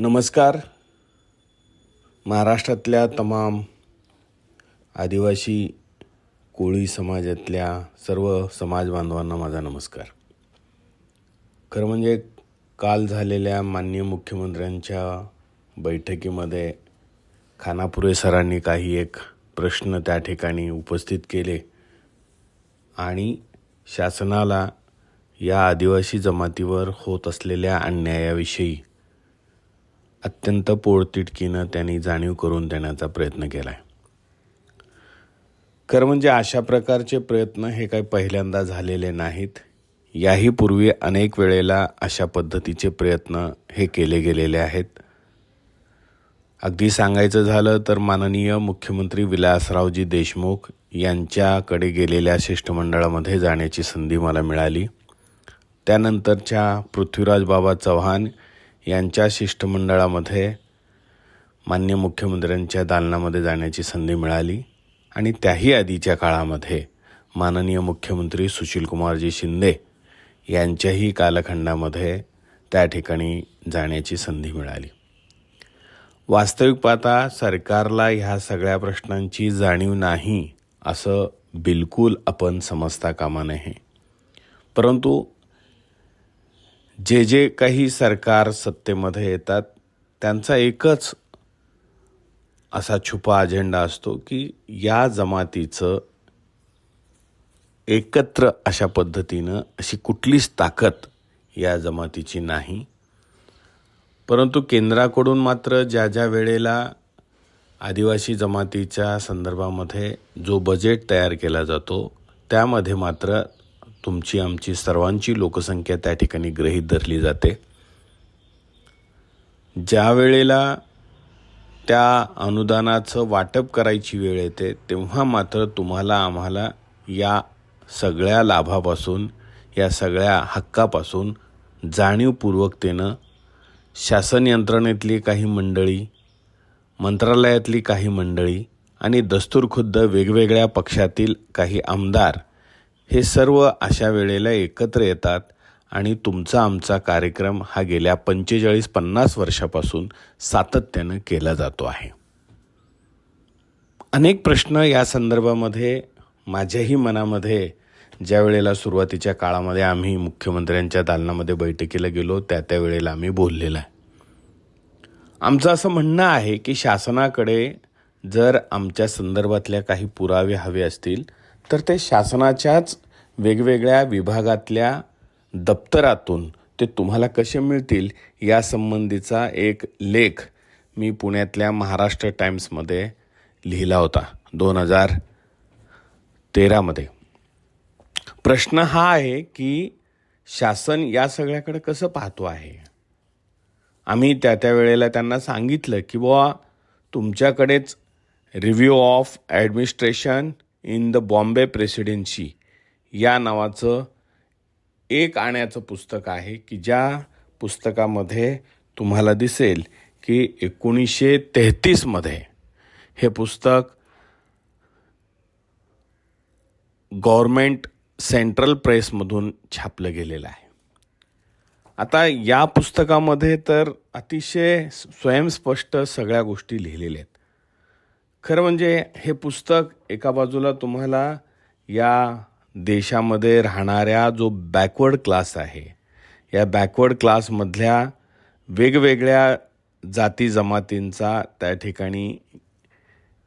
नमस्कार. महाराष्ट्रातल्या तमाम आदिवासी कोळी समाजातल्या सर्व समाज बांधवांना माझा नमस्कार. खरं म्हणजे काल झालेल्या माननीय मुख्यमंत्र्यांच्या बैठकीमध्ये खानापुरे सरांनी काही एक प्रश्न त्या ठिकाणी उपस्थित केले आणि शासनाला या आदिवासी जमातीवर होत असलेल्या अन्यायाविषयी अत्यंत पोळतिटकीनं त्यांनी जाणीव करून देण्याचा प्रयत्न केला आहे खरं म्हणजे अशा प्रकारचे प्रयत्न हे काही पहिल्यांदा झालेले नाहीत. याही पूर्वी अनेक वेळेला अशा पद्धतीचे प्रयत्न हे केले गेलेले आहेत. अगदी सांगायचं झालं तर माननीय मुख्यमंत्री विलासरावजी देशमुख यांच्याकडे गेलेल्या शिष्टमंडळामध्ये जाण्याची संधी मला मिळाली. त्यानंतरच्या पृथ्वीराज बाबा चव्हाण यांच्या शिष्टमंडळामध्ये मान्य मुख्यमंत्र्यांच्या दालनामध्ये जाण्याची संधी मिळाली आणि त्याही आधीच्या काळामध्ये माननीय मुख्यमंत्री सुशीलकुमारजी शिंदे यांच्याही कालखंडामध्ये त्या ठिकाणी जाण्याची संधी मिळाली. वास्तविक पाहता सरकारला ह्या सगळ्या प्रश्नांची जाणीव नाही असं बिलकुल आपण समजता कामा नये. परंतु जे जे काही सरकार सत्तेमध्ये येतात त्यांचा एकच असा छुपा अजेंडा असतो की या जमातीचं एकत्र अशा पद्धतीनं अशी कुठलीच ताकद या जमातीची नाही. परंतु केंद्राकडून मात्र ज्या ज्या वेळेला आदिवासी जमातीच्या संदर्भामध्ये जो बजेट तयार केला जातो त्यामध्ये मात्र तुमची आमची सर्वांची लोकसंख्या त्या ठिकाणी गृहीत धरली जाते. ज्या वेळेला त्या अनुदानाचं वाटप करायची वेळ येते तेव्हा मात्र तुम्हाला आम्हाला या सगळ्या लाभापासून या सगळ्या हक्कापासून जाणीवपूर्वकतेनं शासन यंत्रणेतली काही मंडळी मंत्रालयातली काही मंडळी आणि दस्तूरखुद्द वेगवेगळ्या पक्षातील काही आमदार हे सर्व अशा वेळेला एकत्र येतात आणि तुमचा आमचा कार्यक्रम हा गेल्या पंचेचाळीस पन्नास वर्षापासून सातत्यानं केला जातो आहे. अनेक प्रश्न या संदर्भामध्ये माझ्याही मनामध्ये ज्या वेळेला सुरुवातीच्या काळामध्ये आम्ही मुख्यमंत्र्यांच्या दालनामध्ये बैठकीला गेलो त्या त्या वेळेला आम्ही बोललेलं आहे. आमचं असं म्हणणं आहे की शासनाकडे जर आमच्या संदर्भातल्या काही पुरावे हवे असतील तर ते शासनाच्याच वेगवेगळ्या विभागातल्या दप्तरातून ते तुम्हाला कसे मिळतील यासंबंधीचा एक लेख मी पुण्यातल्या महाराष्ट्र टाईम्समध्ये लिहिला होता दोन हजार तेरामध्ये. प्रश्न हा आहे की शासन या सगळ्याकडे कसं पाहतो आहे? आम्ही त्या त्या वेळेला त्यांना सांगितलं की बुवा तुमच्याकडेच review of administration in the Bombay presidency या नावाचं एक आण्याचं पुस्तक आहे की ज्या पुस्तकामध्ये तुम्हाला दिसेल की एकोणीसशे तेहतीसमध्ये हे पुस्तक गव्हर्मेंट सेंट्रल प्रेसमधून छापलं गेलेलं आहे. आता या पुस्तकामध्ये तर अतिशय स्वयंस्पष्ट सगळ्या गोष्टी लिहिलेल्या आहेत. खरं म्हणजे हे पुस्तक एका बाजूला तुम्हाला या देशामध्ये राहणाऱ्या जो बॅकवर्ड क्लास आहे या बॅकवर्ड क्लासमधल्या वेगवेगळ्या जाती जमातींचा त्या ठिकाणी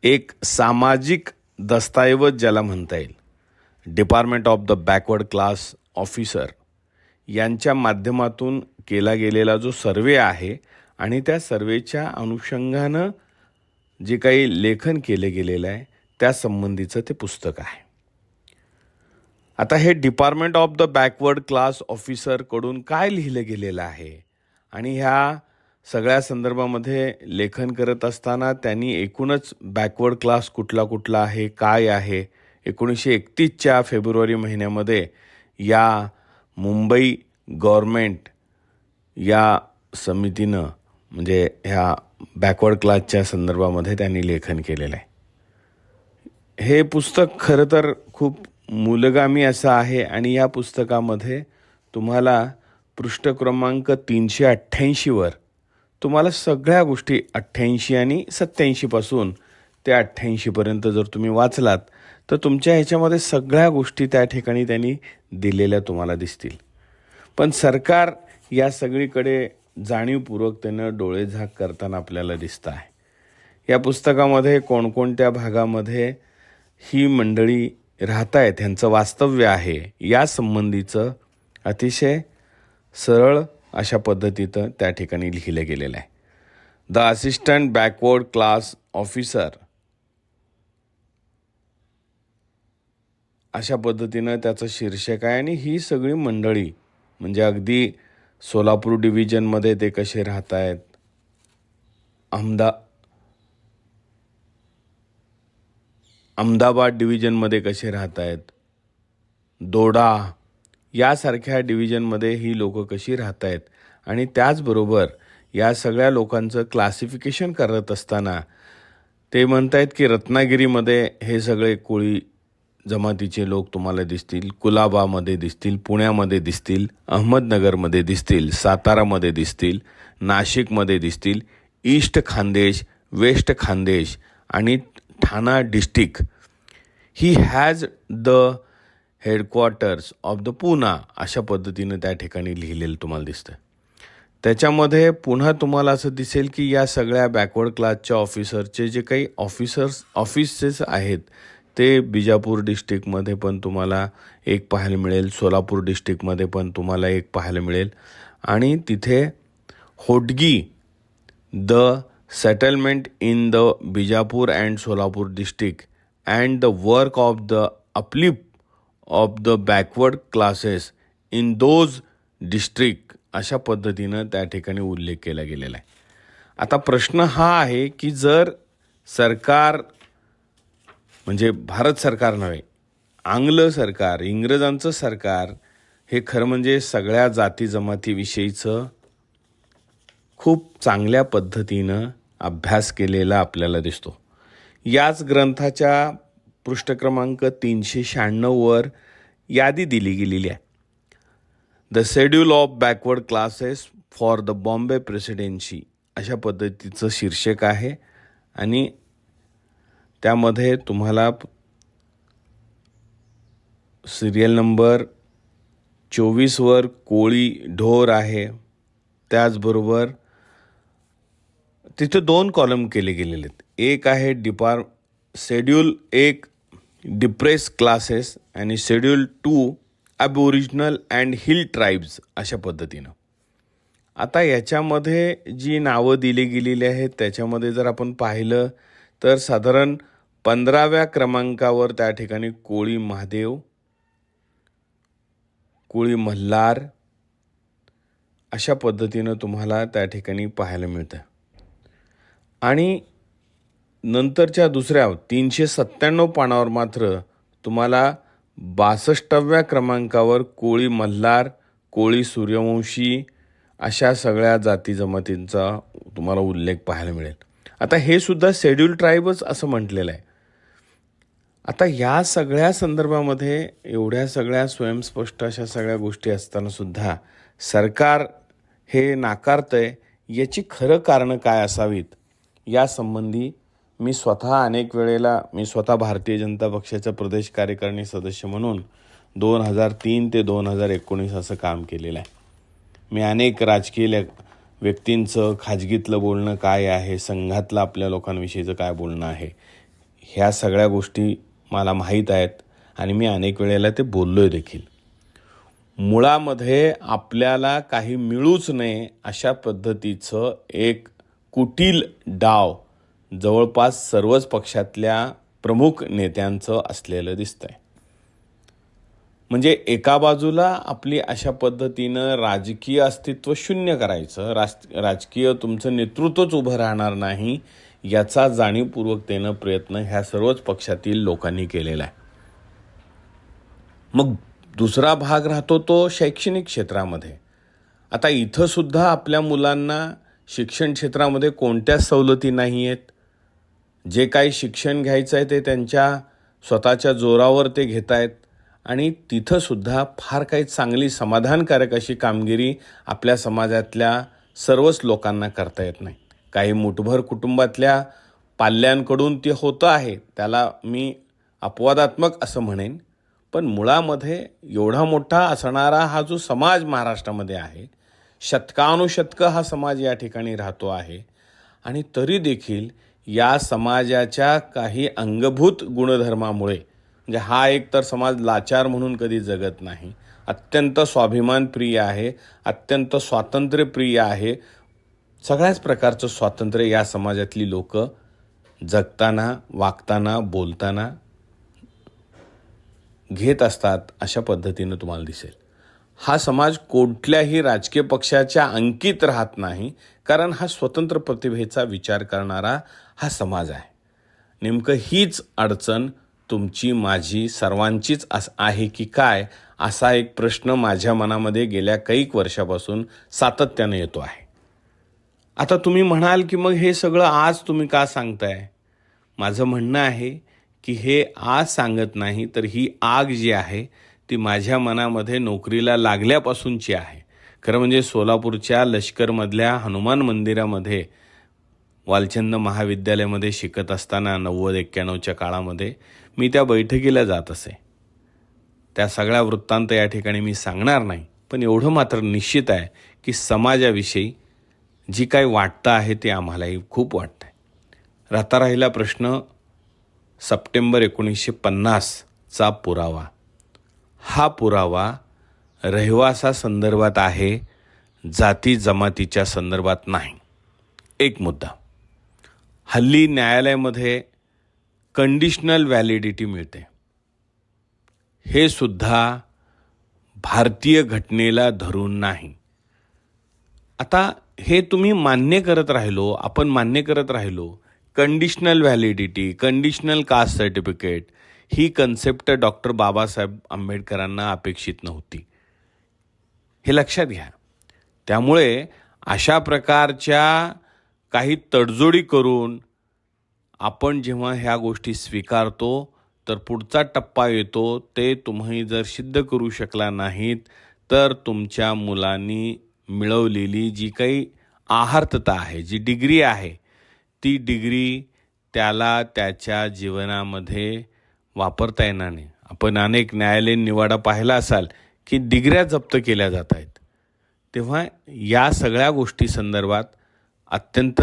एक सामाजिक दस्तऐवज ज्याला म्हणता येईल department of the backward class officer यांच्या माध्यमातून केला गेलेला जो सर्वे आहे आणि त्या सर्वेच्या अनुषंगानं जे काही लेखन केले गेलेलं आहे त्यासंबंधीचं ते पुस्तक आहे. आता हे department of the backward class ऑफिसरकडून काय लिहिलं गेलेलं आहे? आणि ह्या सगळ्या संदर्भामध्ये लेखन करत असताना त्यांनी एकूणच बॅकवर्ड क्लास कुठला कुठला आहे काय आहे? एकोणीसशे एकतीसच्या फेब्रुवारी महिन्यामध्ये या मुंबई गव्हर्मेंट या समितीनं म्हणजे ह्या बॅकवर्ड क्लासच्या संदर्भामध्ये त्यांनी लेखन केलेलं आहे. हे पुस्तक खरं तर खूप मूलगामी असं आहे आणि या पुस्तकामध्ये तुम्हाला पृष्ठ क्रमांक तीनशे अठ्ठ्याऐंशीवर तुम्हाला सगळ्या गोष्टी अठ्ठ्याऐंशी आणि सत्याऐंशीपासून ते अठ्ठ्याऐंशीपर्यंत जर तुम्ही वाचलात तर तुमच्या ह्याच्यामध्ये सगळ्या गोष्टी त्या ठिकाणी त्यांनी दिलेल्या तुम्हाला दिसतील. पण सरकार या सगळीकडे जाणीवपूर्वक त्यानं डोळेझाक करताना आपल्याला दिसतं आहे. या पुस्तकामध्ये कोणकोणत्या भागामध्ये ही मंडळी राहत आहेत ह्यांचं वास्तव्य आहे या संबंधीचं अतिशय सरळ अशा पद्धतीचं त्या ठिकाणी लिहिलं गेलेलं आहे. The assistant backward class officer अशा पद्धतीनं त्याचं शीर्षक आहे आणि ही सगळी मंडळी म्हणजे अगदी सोलापूर डिव्हिजनमध्ये ते कसे राहत आहेत अहमदा अहमदाबाद डिव्हिजनमध्ये कसे राहत आहेत दोडा यासारख्या डिव्हिजनमध्ये ही लोक कशी राहत आहेत आणि त्याचबरोबर या सगळ्या लोकांचं क्लासिफिकेशन करत असताना ते म्हणत आहेत की रत्नागिरीमध्ये हे सगळे कोळी जमातीचे लोक तुम्हाला दिसतील कुलाबामध्ये दिसतील पुण्यामध्ये दिसतील अहमदनगरमध्ये दिसतील सातारामध्ये दिसतील नाशिकमध्ये दिसतील ईस्ट खानदेश वेस्ट खानदेश आणि Thana district. He has the headquarters of the Poona अशा पद्धतीनं त्या ठिकाणी लिहिलेलं तुम्हाला दिसतं त्याच्यामध्ये पुन्हा तुम्हाला असं दिसेल की या सगळ्या बॅकवर्ड क्लासच्या ऑफिसरचे जे काही ऑफिसर्स ऑफिसेस आहेत ते बिजापूर डिस्ट्रिक्टमध्ये पण तुम्हाला एक पाहायला मिळेल सोलापूर डिस्ट्रिक्टमध्ये पण तुम्हाला एक पाहायला मिळेल. आणि तिथे Hodgi the settlement in the Bijapur and Solapur district and the work of the uplift of the backward classes in those district अशा पद्धतीनं त्या ठिकाणी उल्लेख केला गेलेला आहे. आता प्रश्न हा आहे की जर सरकार म्हणजे भारत सरकार नव्हे आंग्ल सरकार इंग्रजांचं सरकार हे खरं म्हणजे सगळ्या जाती जमातीविषयीचं खूप चांगल्या पद्धतीनं अभ्यास केलेला आपल्याला दिसतो. याच ग्रंथाच्या पृष्ठक्रमांक तीनशे शहाण्णववर यादी दिली गेलेली आहे. The schedule of backward classes for the Bombay presidency अशा पद्धतीचं शीर्षक आहे आणि त्यामध्ये तुम्हाला सिरियल नंबर चोवीसवर कोळी ढोर आहे. त्याचबरोबर तिथे दोन कॉलम केले गेलेले आहेत. एक आहे डिपार शेड्यूल एक डिप्रेस क्लासेस आणि schedule two aboriginal and hill tribes अशा पद्धतीनं. आता याच्यामध्ये जी नावं दिली गेलेली आहेत त्याच्यामध्ये जर आपण पाहिलं तर साधारण पंधराव्या क्रमांकावर त्या ठिकाणी कोळी महादेव कोळी मल्हार अशा पद्धतीनं तुम्हाला त्या ठिकाणी पाहायला मिळतं. आणि नंतरच्या दुसऱ्या तीनशे सत्त्याण्णव पानावर मात्र तुम्हाला बासष्टाव्या क्रमांकावर कोळी मल्हार कोळी सूर्यवंशी अशा सगळ्या जाती जमातींचा तुम्हाला उल्लेख पाहायला मिळेल. आता हे सुद्धा शेड्यूल ट्राईबच असं म्हटलेलं आहे. आता या सगळ्या संदर्भामध्ये एवढ्या सगळ्या स्वयंस्पष्ट अशा सगळ्या गोष्टी असतानासुद्धा सरकार हे नाकारतं आहे याची खरं कारणं काय असावीत यासंबंधी मी स्वतः अनेक वेळेला मी स्वतः भारतीय जनता पक्षाचा प्रदेश कार्यकारिणी सदस्य म्हणून दोन हजार तीन ते दोन हजार एकोणीस असं काम केलेलं आहे. मी अनेक राजकीय व्यक्तींचं खाजगीतलं बोलणं काय आहे संघातलं आपल्या लोकांविषयीचं काय बोलणं आहे ह्या सगळ्या गोष्टी मला माहीत आहेत आणि मी अनेक वेळेला ते बोललो आहे देखील. मुळामध्ये आपल्याला काही मिळूच नये अशा पद्धतीचं एक कुटील डाव जवळपास सर्वच पक्षातल्या प्रमुख नेत्यांचं असलेलं दिसतंय. म्हणजे एका बाजूला आपली अशा पद्धतीनं राजकीय अस्तित्व शून्य करायचं राज राजकीय तुमचं नेतृत्वच उभं राहणार नाही याचा जाणीवपूर्वकतेनं प्रयत्न ह्या सर्वच पक्षातील लोकांनी केलेला आहे. मग दुसरा भाग राहतो तो शैक्षणिक क्षेत्रामध्ये. आता इथंसुद्धा आपल्या मुलांना शिक्षण क्षेत्रामध्ये कोणत्याच सवलती नाही आहेत जे काही शिक्षण घ्यायचं आहे ते त्यांच्या स्वतःच्या जोरावर ते घेत आहेत आणि तिथंसुद्धा फार काही चांगली समाधानकारक अशी कामगिरी आपल्या समाजातल्या सर्वच लोकांना करता येत नाही. काही मुठभर कुटुंबातल्या पाल्यांकडून ते होतं आहे. त्याला मी अपवादात्मक असं म्हणेन पण मुळामध्ये एवढा मोठा असणारा हा जो समाज महाराष्ट्रामध्ये आहे शतकानुशतकं हा समाज या ठिकाणी राहतो आहे. आणि तरी देखील या समाजाच्या काही अंगभूत गुणधर्मामुळे म्हणजे हा एक तर समाज लाचार म्हणून कधी जगत नाही अत्यंत स्वाभिमानप्रिय आहे अत्यंत स्वातंत्र्यप्रिय आहे सगळ्याच प्रकारचं स्वातंत्र्य या समाजातली लोक जगताना वागताना बोलताना घेत असतात अशा पद्धतीनं तुम्हाला दिसेल. हा समाज कुठल्याही राजकीय पक्षाच्या अंकित राहत नाही कारण हा स्वतंत्र प्रतिभेचा विचार करणारा हा समाज आहे. नेमकं हीच अडचण तुमची माझी सर्वांचीच अस आहे की काय असा एक प्रश्न माझ्या मनामध्ये गेल्या कैक वर्षापासून सातत्यानं येतो आहे. आता तुम्ही म्हणाल की मग हे सगळं आज तुम्ही का सांगताय? माझं म्हणणं आहे की हे आज सांगत नाही तर ही आग जी आहे ती माझ्या मनामध्ये नोकरीला लागल्यापासूनची आहे. खरं म्हणजे सोलापूरच्या लष्करमधल्या हनुमान मंदिरामध्ये वालचंद महाविद्यालयामध्ये शिकत असताना नव्वद एक्क्याण्णवच्या काळामध्ये मी त्या बैठकीला जात असे. त्या सगळ्या वृत्तांत या ठिकाणी मी सांगणार नाही पण एवढं मात्र निश्चित आहे की समाजाविषयी जी काही वाटतं आहे ते आम्हालाही खूप वाटतं आहे राहता राहिला प्रश्न सप्टेंबर एकोणीसशे पन्नासचा पुरावा. हा पुरावा रहिवासा संदर्भात आहे जाती जमातीच्या संदर्भात नाही. एक मुद्दा. हल्ली न्यायालयामध्ये कंडिशनल व्हॅलिडिटी मिळते. हे सुद्धा भारतीय घटनेला धरून नाही. आता हे तुम्ही मान्य करत राहिलो आपण मान्य करत राहिलो conditional validity conditional caste certificate ही कन्सेप्ट डॉक्टर बाबासाहेब आंबेडकरांना अपेक्षित नव्हती. हे लक्षात घ्या. त्यामुळे अशा प्रकारच्या काही तडजोडी करून आपण जेव्हा ह्या गोष्टी स्वीकारतो तर पुढचा टप्पा येतो ते तुम्ही जर सिद्ध करू शकला नाहीत तर तुमच्या मुलांनी मिळवलेली जी काही आहार्तता आहे जी डिग्री आहे ती डिग्री त्याला त्याच्या जीवनामध्ये वापरता येणार नाही. आपण अनेक न्यायालयीन निवाडा पाहिला असाल की डिग्र्या जप्त केल्या जात आहेत. तेव्हा या सगळ्या गोष्टी संदर्भात अत्यंत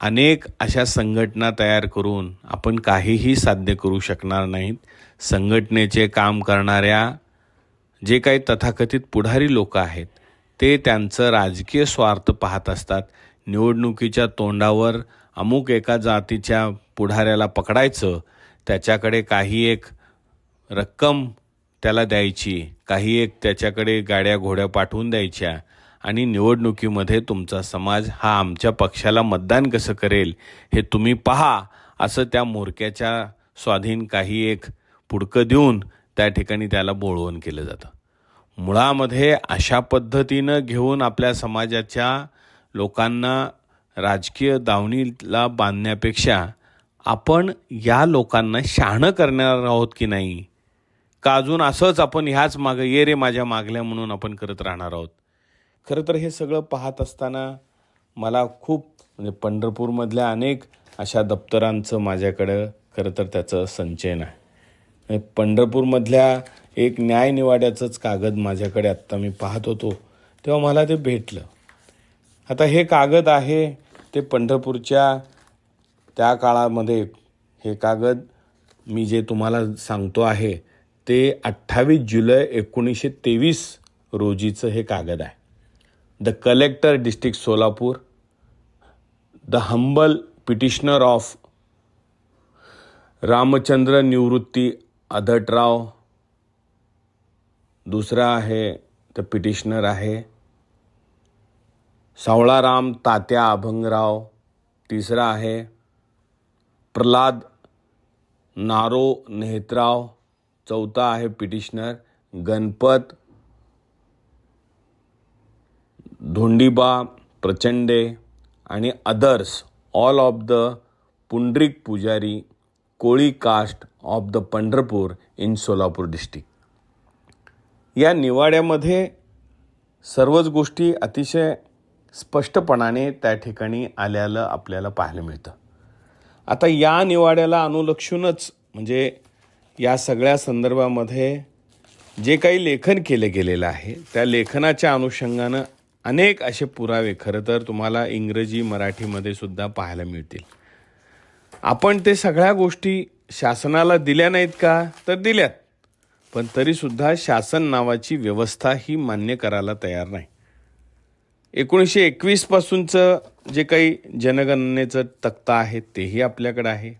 अनेक अशा संघटना तयार करून आपण काहीही साध्य करू शकणार नाहीत. संघटनेचे काम करणाऱ्या जे काही तथाकथित पुढारी लोक आहेत ते त्यांचं राजकीय स्वार्थ पाहत असतात. निवडणुकीच्या तोंडावर अमुक एका जातीच्या पुढाऱ्याला पकडायचं त्याच्याकडे काही एक रक्कम त्याला द्यायची काही एक त्याच्याकडे गाड्या घोड्या पाठवून द्यायच्या आणि निवडणुकीमध्ये तुमचा समाज हा आमच्या पक्षाला मतदान कसं करेल हे तुम्ही पहा असं त्या मोरक्याच्या स्वाधीन काही एक पुडकं देऊन त्या ठिकाणी त्याला बोळवण केलं जातं. मुळामध्ये अशा पद्धतीनं घेऊन आपल्या समाजाच्या लोकांना राजकीय दावणीला बांधण्यापेक्षा आपण या लोकांना शहाणं करणार आहोत की नाही? का अजून असंच आपण ह्याच मागं ये रे माझ्या मागल्या म्हणून आपण करत राहणार आहोत? खरं तर हे सगळं पाहत असताना मला खूप म्हणजे पंढरपूरमधल्या अनेक अशा दप्तरांचं माझ्याकडं खरं तर त्याचं संचयन आहे. पंढरपूरमधल्या एक न्यायनिवाड्याचंच कागद माझ्याकडे आत्ता मी पाहत होतो तेव्हा मला ते भेटलं. आता हे कागद आहे ते पंढरपूरच्या त्या काळामध्ये हे कागद मी जे तुम्हाला सांगतो आहे ते अठ्ठावीस जुलै एकोणीसशे तेवीस रोजीचं हे कागद आहे. The collector district Solapur. The humble petitioner of Ramchandra Nivrutti Adatrao दुसरा आहे तर पिटिशनर आहे. सावळाराम तात्या अभंगराव तिसरा आहे प्रल्हाद नारो नेहतराव चौथा आहे पिटिशनर गणपत धोंडीबा प्रचंडे आणि others all of the Pundarik Pujari Koli caste of the Pandharpur in Solapur district. या निवाड्यामध्ये सर्वच गोष्टी अतिशय स्पष्टपणाने त्या ठिकाणी आल्याला आपल्याला पाहायला मिळतं. आता या निवाड्याला अनुलक्षूनच म्हणजे या सगळ्या संदर्भामध्ये जे काही लेखन केलं गेलेलं आहे त्या लेखनाच्या अनुषंगानं अनेक असे पुरावे खरं तर तुम्हाला इंग्रजी मराठीमध्ये सुद्धा पाहायला मिळतील. आपण ते सगळ्या गोष्टी शासनाला दिल्या नाहीत का? तर दिल्यात. पण तरीसुद्धा शासन नावाची व्यवस्था ही मान्य करायला तयार नाही. एकोणीसशे एकवीसपासूनचं जे काही जनगणनेचं तक्ता आहे तेही आपल्याकडं आहे.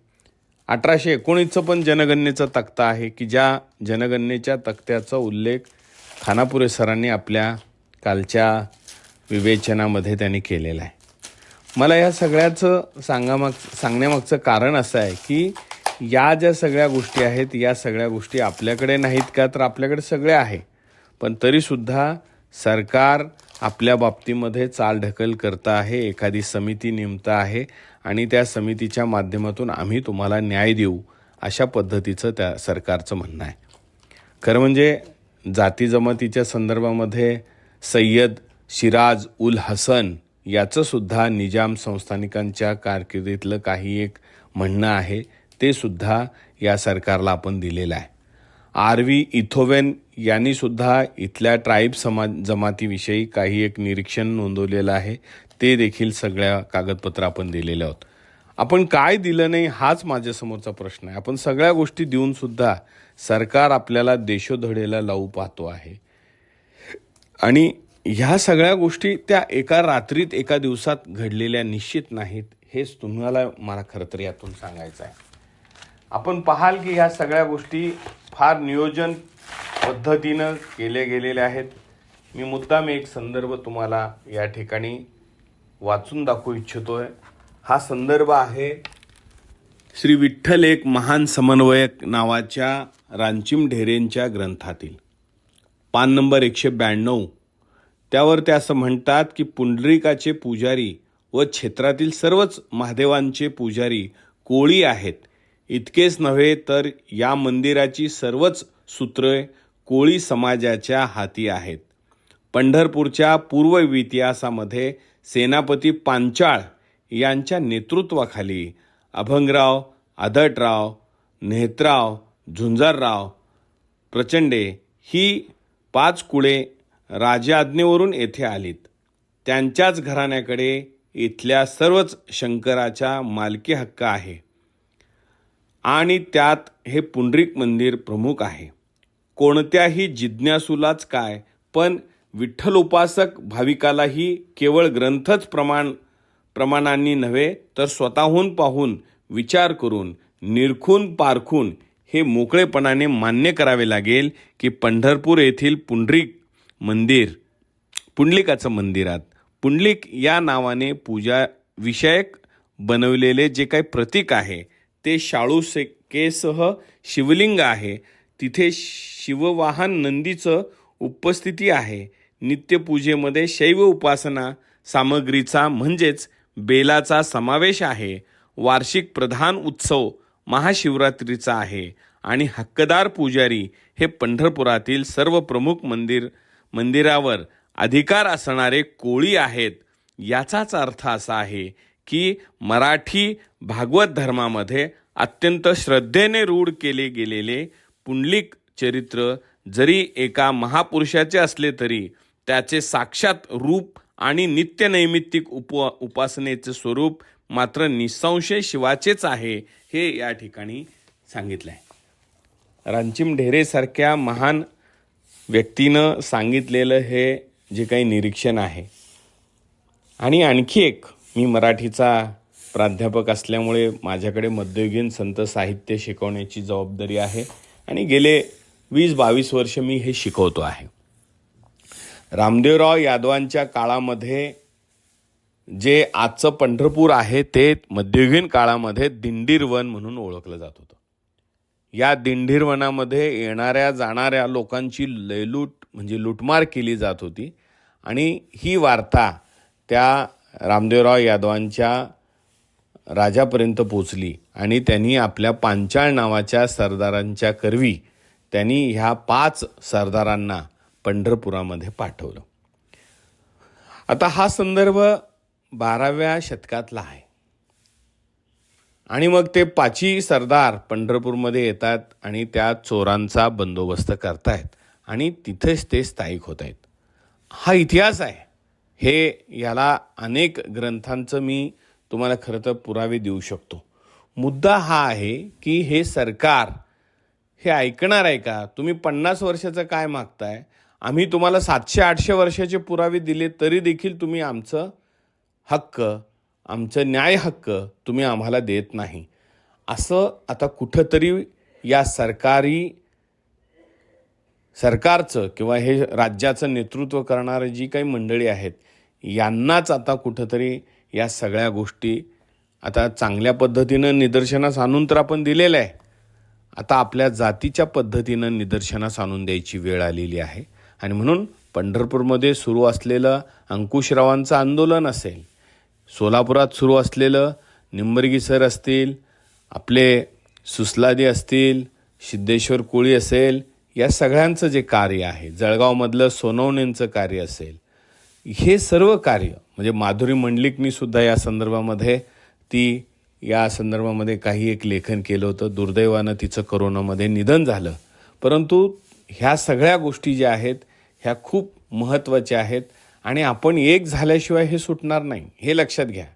अठराशे एकोणीसचं पण जनगणनेचा तक्ता आहे की ज्या जनगणनेच्या तक्त्याचा उल्लेख खानापुरे सरांनी आपल्या कालच्या विवेचनामध्ये त्यांनी केलेला आहे. मला या सगळ्याचं सांगामाग सांगण्यामागचं कारण असं आहे की या ज्या सगळ्या गोष्टी आहेत या सगळ्या गोष्टी आपल्याकडे नाहीत का? तर आपल्याकडे सगळे आहे. पण तरीसुद्धा सरकार आपल्या बाबतीमध्ये चालढकल करता आहे एखादी समिती नेमतं आहे आणि त्या समितीच्या माध्यमातून आम्ही तुम्हाला न्याय देऊ अशा पद्धतीचं त्या सरकारचं म्हणणं आहे. खरं म्हणजे जाती जमातीच्या संदर्भामध्ये सय्यद शिराज उल हसन याचंसुद्धा निजाम संस्थानिकांच्या कारकिर्दीतलं काही एक म्हणणं आहे. ते सुद्धा या सरकारला आपण दिलेलं आहे. आर व्ही इथोवेन यांनी सुद्धा इथल्या ट्राईब समाज जमातीविषयी काही एक निरीक्षण नोंदवलेलं आहे. ते देखील सगळ्या कागदपत्र आपण दिलेले आहोत. आपण काय दिलं नाही हाच माझ्यासमोरचा प्रश्न आहे. आपण सगळ्या गोष्टी देऊन सुद्धा सरकार आपल्याला देशोधडेला लावू पाहतो आहे. आणि ह्या सगळ्या गोष्टी त्या एका रात्रीत एका दिवसात घडलेल्या निश्चित नाहीत हेच तुम्हाला मला खरं तर यातून सांगायचं आहे. आपण पाहाल की ह्या सगळ्या गोष्टी फार नियोजन पद्धतीनं केले गेलेल्या आहेत. मी मुद्दाम एक संदर्भ तुम्हाला या ठिकाणी वाचून दाखवू इच्छितोय. हा संदर्भ आहे श्री विठ्ठल एक महान समन्वयक नावाच्या रांचिम ढेरेंच्या ग्रंथातील. पान नंबर एकशे ब्याण्णव. त्यावर ते असं म्हणतात की पुंडरिकाचे पुजारी व क्षेत्रातील सर्वच महादेवांचे पुजारी कोळी आहेत. इतकेच नव्हे तर या मंदिराची सर्वच सूत्रे कोळी समाजाच्या हाती आहेत. पंढरपूरच्या पूर्व इतिहासामध्ये सेनापती पांचाळ यांच्या नेतृत्वाखाली अभंगराव आदटराव नेहतराव झुंजारराव प्रचंडे ही पाच कुळे राजाज्ञेवरून येथे आलीत. त्यांच्याच घराण्याकडे इथल्या सर्वच शंकराच्या मालकी हक्क आहे. आणि त्यात हे पुंडरीक मंदिर प्रमुख आहे. कोणत्याही जिज्ञासूलाच काय पण विठ्ठल उपासक भाविकालाही केवळ ग्रंथच प्रमाण प्रमाणांनी नव्हे तर स्वतःहून पाहून विचार करून निरखून पारखून हे मोकळेपणाने मान्य करावे लागेल की पंढरपूर येथील पुंडरीक मंदिर पुंडलिकाचं मंदिरात पुंडलिक या नावाने पूजा विषयक बनवलेले जे काही प्रतीक आहे ते शाळू सेकेसह शिवलिंग आहे. तिथे शिववाहन नंदीचं उपस्थिती आहे. नित्यपूजेमध्ये शैव उपासना सामग्रीचा म्हणजेच बेलाचा समावेश आहे. वार्षिक प्रधान उत्सव महाशिवरात्रीचा आहे आणि हक्कदार पुजारी हे पंढरपुरातील सर्व प्रमुख मंदिर मंदिरावर अधिकार असणारे कोळी आहेत. याचाच अर्थ असा आहे की मराठी भागवत धर्मामध्ये अत्यंत श्रद्धेने रूढ केले गेलेले पुंडलिक चरित्र जरी एका महापुरुषाचे असले तरी त्याचे साक्षात रूप आणि नित्यनैमित्तिक उप उपासनेचे स्वरूप मात्र निसंशय शिवाचेच आहे हे या ठिकाणी सांगितलं आहे रांचिम ढेरेसारख्या महान व्यक्तीनं सांगितलेलं हे जे काही निरीक्षण आहे. आणि आणखी एक मी मराठीचा प्राध्यापक असल्यामुळे माझ्याकडे मध्ययुगीन संत साहित्य शिकवण्याची जबाबदारी आहे आणि गेले वीस बावीस वर्ष मी हे शिकवतो आहे. रामदेवराव यादवांच्या काळामध्ये जे आजचं पंढरपूर आहे ते मध्ययुगीन काळामध्ये दिंडीरवन म्हणून ओळखलं जात होतं. या दिंडीर वनामध्ये येणाऱ्या जाणाऱ्या लोकांची लयलूट म्हणजे लुटमार केली जात होती आणि ही वार्ता त्या रामदेवराव यादवांच्या राजापर्यंत पोचली आणि त्यांनी आपल्या पांचाळ नावाच्या सरदारांच्या करवी त्यांनी ह्या पाच सरदारांना पंढरपुरामध्ये पाठवलं. आता हा संदर्भ बाराव्या शतकातला आहे. आणि मग ते पाची सरदार पंढरपूरमध्ये येतात आणि त्या चोरांचा बंदोबस्त करतायत आणि तिथेच ते स्थायिक होत आहेत हा इतिहास आहे. हे याला अनेक ग्रंथांचं मी तुम्हाला खरं तर पुरावे देऊ शकतो. मुद्दा हा आहे की हे सरकार हे ऐकणार आहे का? तुम्ही पन्नास वर्षाचं काय मागताय? आम्ही तुम्हाला सातशे आठशे वर्षाचे पुरावे दिले तरी देखील तुम्ही आमचं हक्क आमचं न्याय हक्क तुम्ही आम्हाला देत नाही. असं आता कुठंतरी या सरकारी सरकारचं किंवा हे राज्याचं नेतृत्व करणारं जी काही मंडळी आहेत यांनाच आता कुठंतरी या सगळ्या गोष्टी आता चांगल्या पद्धतीनं निदर्शनास आणून तर आपण दिलेलं आहे. आता आपल्या जातीच्या पद्धतीनं निदर्शनास आणून द्यायची वेळ आलेली आहे. आणि म्हणून पंढरपूरमध्ये सुरू असलेलं अंकुशरावांचं आंदोलन असेल सोलापुरात सुरू असलेलं निंबर्गी सर असतील आपले सुसलादी असतील सिद्धेश्वर कोळी असेल या सगळ्यांचं जे कार्य आहे जळगावमधलं सोनवणेंचं कार्य असेल हे सर्व कार्य म्हणजे माधुरी मंडलिकनी सुद्धा या संदर्भामध्ये ती या संदर्भामध्ये काही एक लेखन केलं होतं. दुर्दैवानं तिचं करोनामध्ये निधन झालं. परंतु ह्या सगळ्या गोष्टी ज्या आहेत ह्या खूप महत्त्वाच्या आहेत आणि आपण एक झाल्याशिवाय हे सुटणार नाही. हे लक्षात घ्या.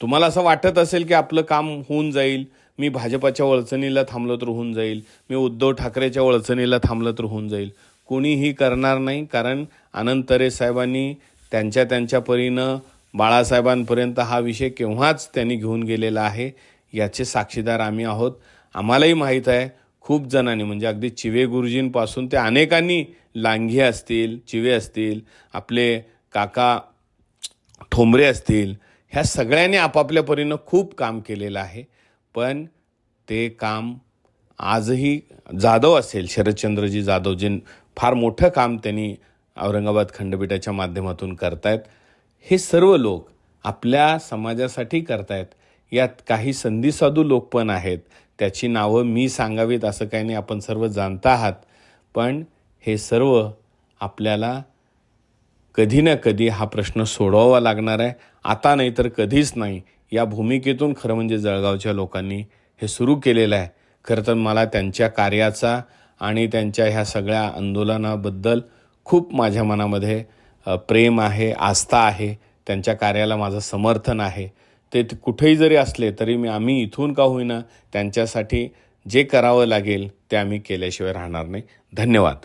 तुम्हाला असं वाटत असेल की आपलं काम होऊन जाईल मी भाजपाच्या वळचणीला थांबलो तर होऊन जाईल मी उद्धव ठाकरेच्या वळचणीला थांबलं तर होऊन जाईल. कोणीही करणार नाही कारण अनंतरे साहेबांनी त्यांच्या त्यांच्या परीनं बाळासाहेबांपर्यंत हा विषय केव्हाच त्यांनी घेऊन गेलेला आहे याचे साक्षीदार आम्ही आहोत. आम्हालाही माहीत आहे खूप जणांनी म्हणजे अगदी चिवे गुरुजींपासून ते अनेकांनी लांघे असतील चिवे असतील आपले काका ठोंबरे असतील ह्या सगळ्यांनी आपापल्या परीनं खूप काम केलेलं आहे. पण ते काम आजही जाधव असेल शरदचंद्रजी जाधव जे फार मोठं काम त्यांनी औरंगाबाद खंडपीठाच्या माध्यमातून करतायत. हे सर्व लोक आपल्या समाजासाठी करतायत. यात काही संधीसाधू लोक पण आहेत. त्याची नावं मी सांगावीत असं काही नाही. आपण सर्व जाणता आहात. पण हे सर्व आपल्याला कधी ना कधी हा प्रश्न सोडवावा लागणार आहे. आता नाही तर कधीच नाही. या भूमिकेतून खरं म्हणजे जळगावच्या लोकांनी हे सुरू केलेलं आहे. खरं तर मला त्यांच्या कार्याचा आणि त्यांच्या ह्या सगळ्या आंदोलनाबद्दल खूप माझ्या मनामध्ये प्रेम आहे आस्था आहे त्यांच्या कार्याला माझं समर्थन आहे. ते कुठेही जरी असले तरी मी आम्ही इथून का होईना त्यांच्यासाठी जे करावं लागेल ते आम्ही केल्याशिवाय राहणार नाही. धन्यवाद.